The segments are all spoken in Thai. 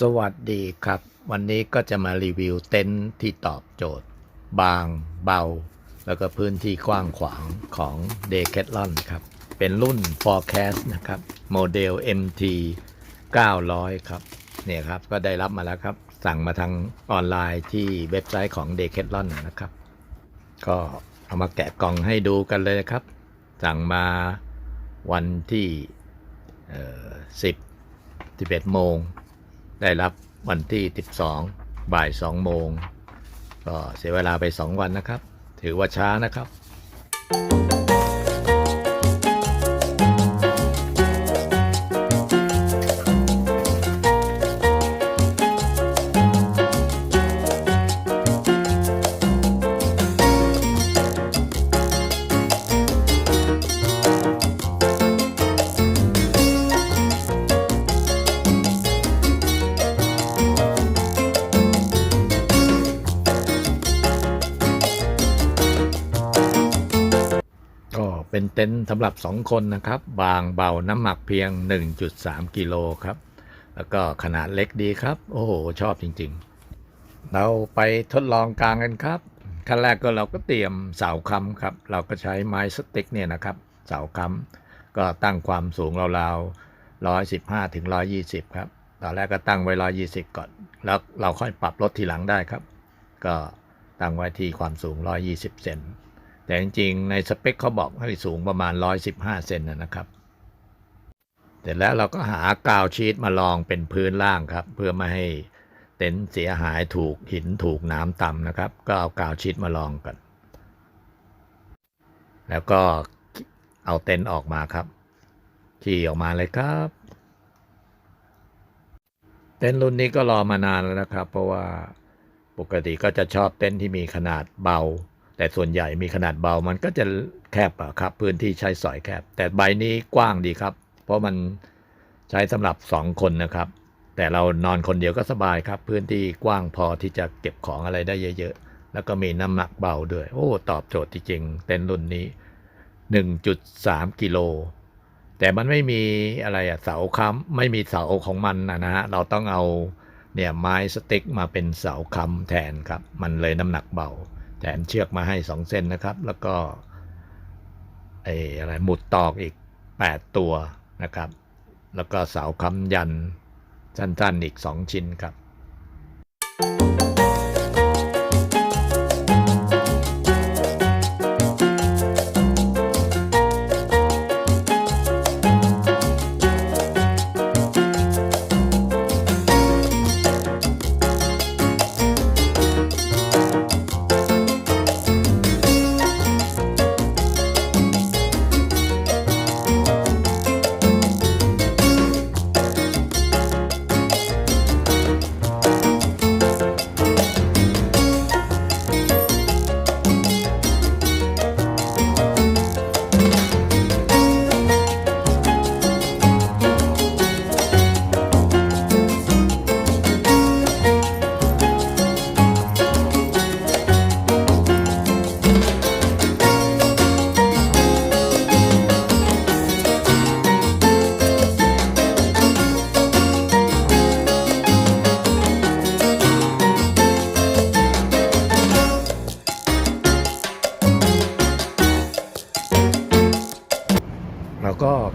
สวัสดีครับ วันนี้ก็จะมารีวิวเต็นท์ที่ตอบโจทย์ บางเบา แล้วก็พื้นที่กว้างขวางของ d e c a t h l o n ครับ เป็นรุ่น Forecast นะครับ โมเดล MT 900 ครับ เนี่ยครับ ก็ได้รับมาแล้วครับ สั่งมาทางออนไลน์ที่เว็บไซต์ของ d e c a t h l o n นะครับ ก็เอามาแกะกล่องให้ดูกันเลยนะครับ สั่งมาวันที่ 10 11โมง ได้รับวันที่ 12 บ่าย 2 โมง ก็เสียเวลาไป 2 วันนะครับ ถือว่าช้านะครับ เป็นต็นท์สำหรับ 2 คนนะครับ บางเบาน้ำหนักเพียง 1.3 กิโลครับ แล้วก็ขนาดเล็กดีครับ โอ้โห ชอบจริงๆ เราไปทดลองกลางกันครับ ขั้นแรกก็เราก็เตรียมเสาค้ำครับ เราก็ใช้ไม้สติ๊กเนี่ยนะครับ เสาค้ำก็ตั้งความสูงราวๆ 115 ถึง 120 ครับ ตอนแรกก็ตั้งไว้ 120 ก่อน แล้วเราค่อยปรับลดทีหลังได้ครับ ก็ตั้งไว้ที่ความสูง 120 เซน แต่จริงๆในสเปคเขาบอกให้สูงประมาณ 115 เซนนะครับ เสร็จแล้วเราก็หากาวชีตมาลองเป็นพื้นล่างครับ เพื่อไม่ให้เต็นท์เสียหายถูกหินถูกน้ำต่ำนะครับ ก็เอากาวชีตมาลองกัน แล้วก็เอาเต็นท์ออกมาครับขี่ออกมาเลยครับ เต็นท์รุ่นนี้ก็รอมานานแล้วนะครับ เพราะว่าปกติก็จะชอบเต็นท์ที่มีขนาดเบา แต่ส่วนใหญ่มีขนาดเบามันก็จะแคบครับพื้นที่ใช้สอยแคบ แต่ใบนี้กว้างดีครับ เพราะมันใช้สำหรับ 2 คนนะครับ แต่เรานอนคนเดียวก็สบายครับ พื้นที่กว้างพอที่จะเก็บของอะไรได้เยอะๆ แล้วก็มีน้ำหนักเบาด้วย โอ้ ตอบโจทย์จริงๆเต็นท์รุ่นนี้ 1.3 กิโล แต่มันไม่มีอะไรอะเสาค้ำไม่มีเสาของมันนะนะฮะเราต้องเอาเนี่ยไม้สติ๊กมาเป็นเสาค้ำแทนครับ มันเลยน้ำหนักเบา แถมเชือกมาให้ 2 เส้นนะครับ แล้วก็ไอ้อะไรหมุดตอกอีก 8 ตัวนะครับ แล้วก็เสาค้ำยันสั้นๆอีก 2 ชิ้นครับเร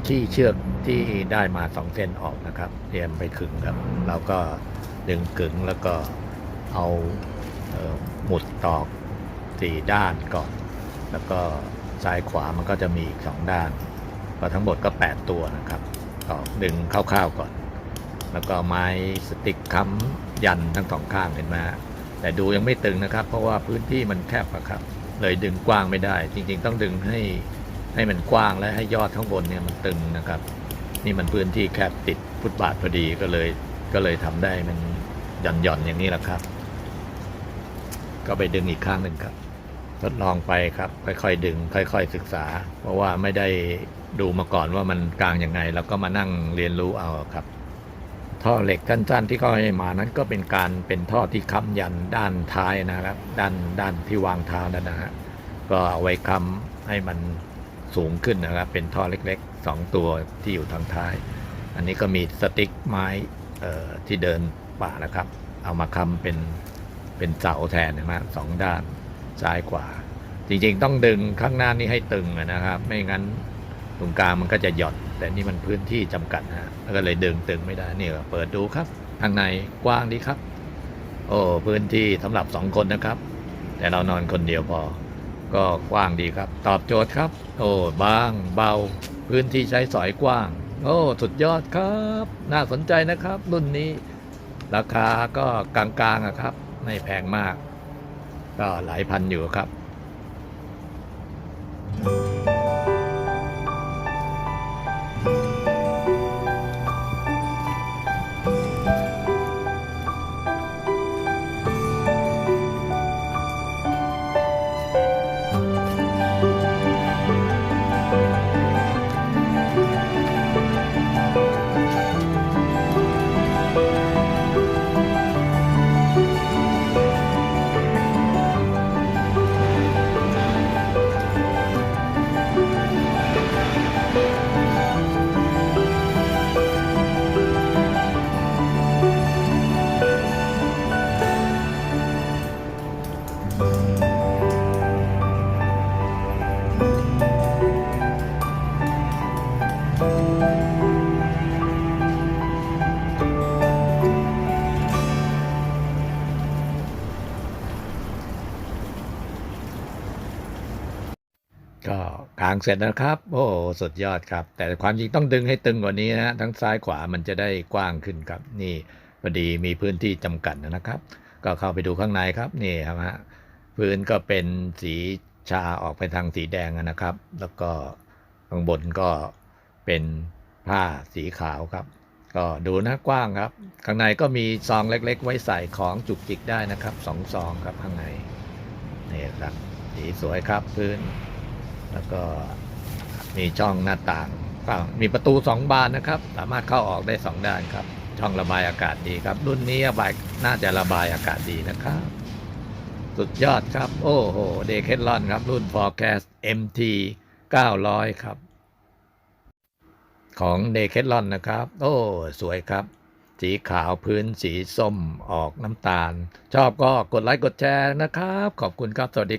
าก็ขี้เชือกที่ได้มาสองเส้นออกนะครับ เตรียมไปขึงครับเราก็ดึงขึงแล้วก็เอาเออหมุดตอกสี่ด้านก่อน แล้วก็ซ้ายขวามันก็จะมีอีกสองด้าน ก็ทั้งหมดก็ 8 ตัวนะครับตอกดึงคร่าวๆก่อน แล้วก็ไม้สติกค้ำยันทั้งสองข้างเห็นไหมแต่ดูยังไม่ตึงนะครับ เพราะว่าพื้นที่มันแคบครับ เลยดึงกว้างไม่ได้ จริงๆ ต้องดึงให้ ให้มันกว้างและให้ยอดข้างบนเนี่ยมันตึงนะครับ นี่มันพื้นที่แคบติดฟุตบาทพอดีก็เลยก็เลยทำได้มันหย่อนหย่อนอย่างนี้แหละครับ ก็ไปดึงอีกข้างหนึ่งครับ ทดลองไปครับ ค่อยๆดึง ค่อย ๆ ศึกษา เพราะว่าไม่ได้ดูมาก่อนว่ามันกลางยังไง แล้วก็มานั่งเรียนรู้เอาครับท่อเหล็กสั้นๆที่เขาให้มานั้นก็เป็นการเป็นท่อที่ค้ำยันด้านท้ายนะครับ ด้านด้านที่วางเท้านั่นนะฮะก็เอาไว้ค้ำให้มัน สูงขึ้นนะครับ เป็นท่อเล็กๆ 2 ตัวที่อยู่ทางท้าย อันนี้ก็มีสติ๊กไม้ที่เดินป่านะครับ เอามาค้ำเป็นเป็นเสาแทนนะฮะสองด้านซ้ายขวา จริงๆ ต้องดึงข้างหน้านี่ให้ตึงนะครับ ไม่งั้นตรงกลางมันก็จะหย่อนแต่นี่มันพื้นที่จำกัดนะฮะแล้วก็เลยดึงตึงไม่ได้นี่เปิดดูครับข้างในกว้างดีครับ โอ้พื้นที่สำหรับสองคนนะครับ แต่เรานอนคนเดียวพอ ก็กว้างดีครับ ตอบโจทย์ครับ โอ้บางเบา พื้นที่ใช้สอยกว้าง โอ้สุดยอดครับ น่าสนใจนะครับ รุ่นนี้ ราคาก็กลางๆครับ ไม่แพงมาก ก็หลายพันอยู่ครับก็กางเสร็จนะครับ โอ้สุดยอดครับ แต่ความจริงต้องดึงให้ตึงกว่านี้นะฮะทั้งซ้ายขวามันจะได้กว้างขึ้นครับ นี่พอดีมีพื้นที่จำกัดนะครับ ก็เข้าไปดูข้างในครับนี่ครับฮะพื้นก็เป็นสีชาออกไปทางสีแดงนะครับ แล้วก็ข้างบนก็เป็นผ้าสีขาวครับ ก็ดูนะกว้างครับ ข้างในก็มีซองเล็ก ๆ ไว้ใส่ของจุกจิกได้นะครับสองซองครับข้างในนี่ครับสีสวยครับพื้น แล้วก็มีช่องหน้าต่างมีประตูสองบานนะครับ สามารถเข้าออกได้สองด้านครับ ช่องระบายอากาศดีครับ รุ่นนี้ระบายน่าจะระบายอากาศดีนะครับ สุดยอดครับ โอ้โหเดค t ลอนครับ รุ่น Forecast MT 900 ครับ ของเดค t ลอนนะครับ โอ้สวยครับ สีขาวพื้นสีส้มออกน้ำตาล ชอบก็กดไลค์กดแชร์นะครับ ขอบคุณครับ สวัสดี